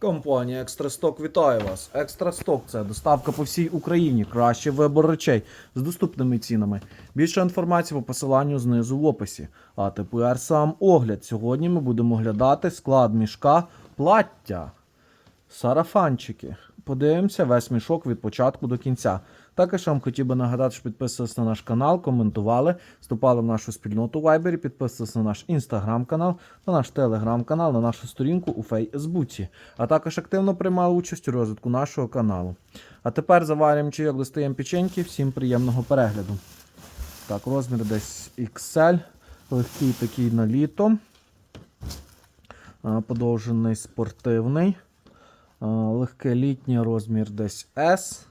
Компанія Екстрасток вітає вас. Екстрасток це доставка по всій Україні. Кращий вибор речей з доступними цінами. Більше інформації по посиланню знизу в описі. А тепер сам огляд. Сьогодні ми будемо оглядати склад мішка плаття. Сарафанчики. Подивимося весь мішок від початку до кінця. Також вам хотів би нагадати, що підписувалися на наш канал, коментували, вступали в нашу спільноту Viber, підписувалися на наш інстаграм-канал, на наш телеграм-канал, на нашу сторінку у Фейсбуці, а також активно приймали участь у розвитку нашого каналу. А тепер заварюємо чайок, достаємо печеньки. Всім приємного перегляду. Так, розмір десь XL, легкий такий на літо. Подовжений спортивний. Легке літнє розмір десь S.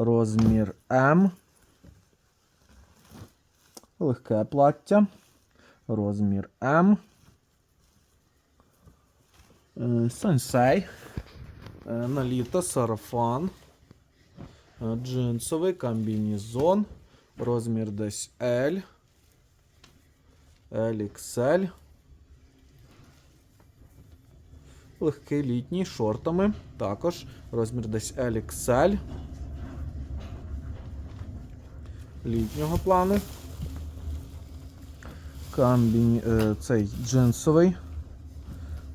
Розмір М. Легке плаття. Розмір М. Е, Сенсей. Е, На літо сарафан. Е, Джинсовий комбінезон. Розмір десь L. LXL. Легкий літній шортами. Також розмір десь LXL. Літнього плану. Комбіні... е, Цей джинсовий.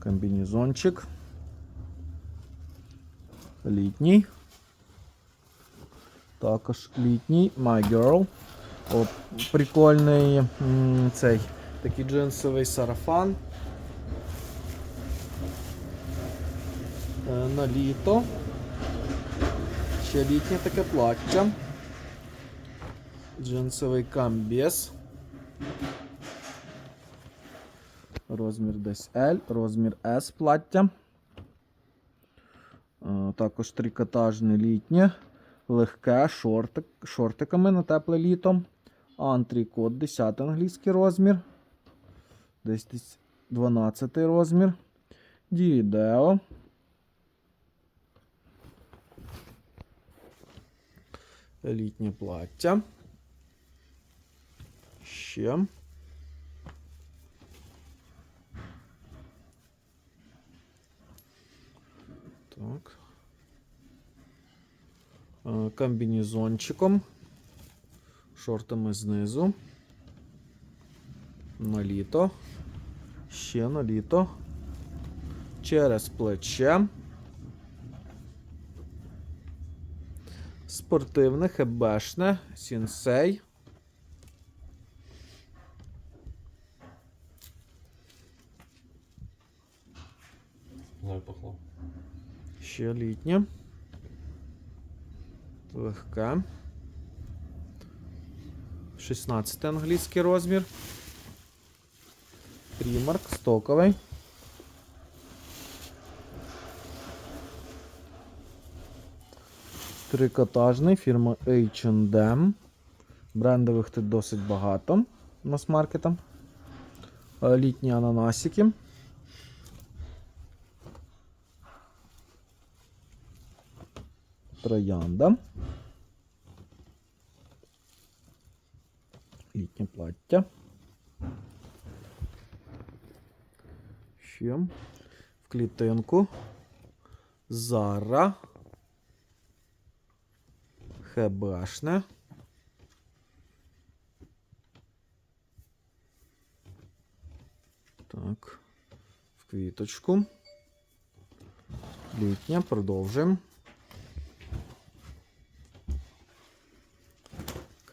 Комбінезончик. Літній. Також літній. My Girl. О, прикольний цей такий джинсовий сарафан. Е, на літо. Ще літнє таке плаття. Джинсовий камбез. Розмір десь L, розмір S плаття. Е, Також трикотажне літнє. Легке шортик, шортиками на тепле літо. Антрікот 10 англійський розмір. Десь десь 12 розмір. Дідео. Літнє плаття. Ще. Так. Е, Комбінезончиком. Шортами знизу. На літо. Ще на літо. Через плече. Спортивне, хебешне, сінсей. Мною. Ще літнє. Легке. 16 англійський розмір. Примарк стоковий. Трикотажний фірма H&M. Брендових тут досить багато. Мас-маркета. Е, Літні ананасики. Троянда. Літнє плаття. Ще. В клітинку. Зара. Хебешне. Так. В квіточку. Літнє. Продовжуємо.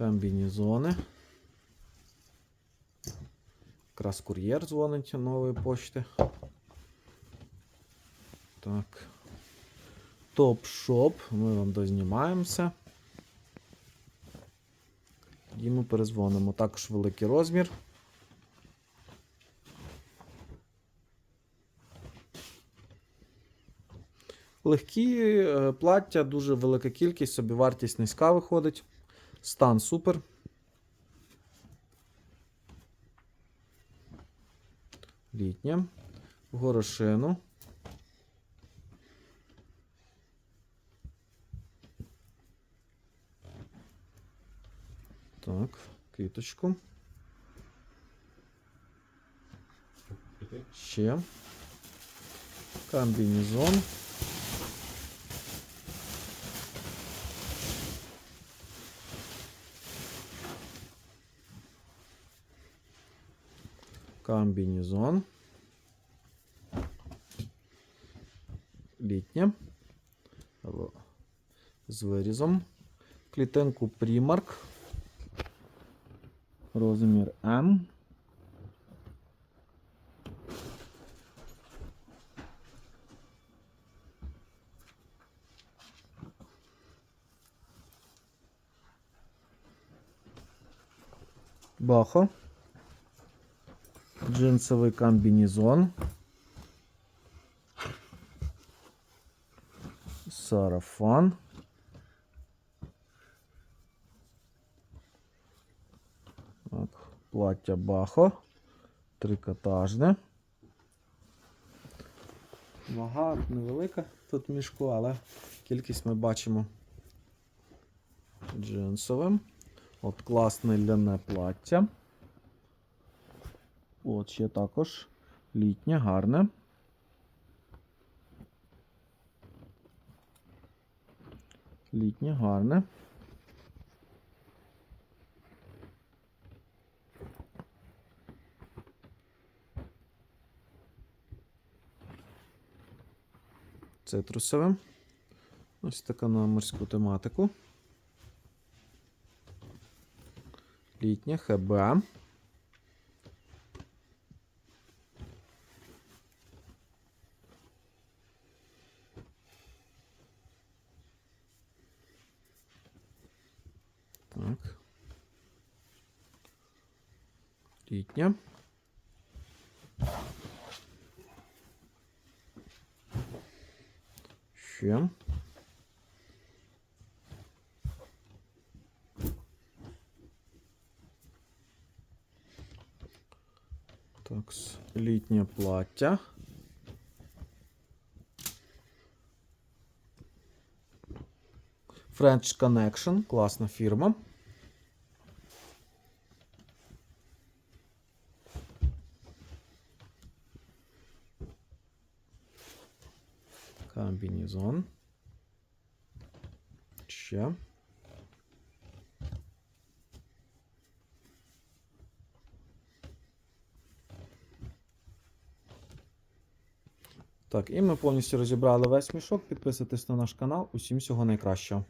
Комбінезони. Якраз кур'єр дзвонить нової почти. Так. Топ-шоп. Ми вам дознімаємося. І ми перезвонимо. Також великий розмір. Легкі е, плаття, дуже велика кількість, собівартість низька виходить. Стан супер. Літнє. В горошину. Так, квіточку. Ще. комбінезон. Комбінезон. Літнє. В- З вирізом. Клітинку Primark. Розмір М. Бахо. Джинсовий комбінезон. Сарафан. Так, плаття Бахо. Трикотажне. Вага невелика тут мішку, але кількість ми бачимо джинсовим. От класне ляне плаття. От ще також літнє, гарне. Літнє, гарне. Цитрусове. Ось така на морську тематику. Літнє ХБ. Так. Літнє. Ще. Так, с- літнє плаття. French Connection, класна фірма. Комбінезон. Ще. Так, і ми повністю розібрали весь мішок. Підписуйтесь на наш канал. Усім всього найкращого.